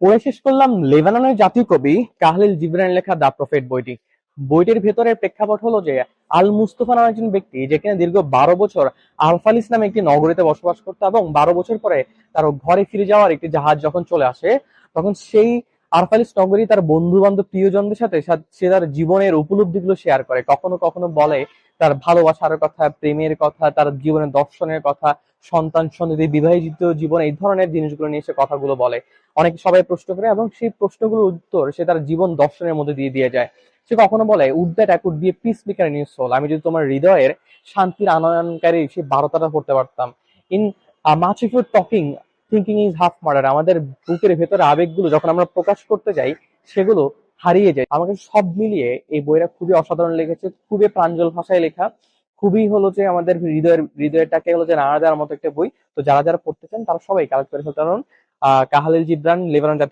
পড়ে শেষ করলাম লেবাননের জাতীয় কবি কাহলিল জিবরান লেখা দা প্রফেট বইটি। বইটির ভেতরে প্রেক্ষাপট হলো যে আল মুস্তফা নামে একজন ব্যক্তি যেখানে দীর্ঘ বারো বছর আলফালিস নামে একটি নগরীতে বসবাস করতো এবং বারো বছর পরে তার ঘরে ফিরে যাওয়ার একটি জাহাজ যখন চলে আসে, তখন সেই আরফালিস নগরী তার বন্ধু বান্ধব প্রিয়জনদের সাথে সে তার জীবনের উপলব্ধিগুলো শেয়ার করে। কখনো কখনো বলে তার ভালোবাসার কথা, প্রেমের কথা, তার জীবনের দর্শনের কথা, সন্তান, সন্ততি, বিবাহিত জীবন, এই ধরনের জিনিসগুলো নিয়ে সে কথাগুলো বলে। অনেক সবাই প্রশ্ন করে, এবং সেই প্রশ্নগুলোর উত্তর সে তার জীবন দর্শনের মধ্যে দিয়ে দিয়ে যায়। সে কখনো বলে would that I could be peace maker in soul আমি যদি তোমার হৃদয়ের শান্তির আনয়নকারী সেই বারোটাটা পড়তে পারতাম। In much if talking thinking is half murder আমাদের বুকের ভেতরে আবেগগুলো যখন আমরা প্রকাশ করতে যাই, সেগুলো হারিয়ে যায়। আমাকে সব মিলিয়ে এই বইটা খুবই অসাধারণ লেগেছে, খুবই প্রাঞ্জল ভাষায় লেখা, খুবই হলো যে আমাদের হৃদয়ের, হৃদয়টাকে হলো যে নাড়া দেওয়ার মতো একটা বই। তো যারা যারা পড়তে চান, তারা সবাই কালেক্ট করে ফেলতে কাহালিল জিব্রান, লেবানন জাতীয়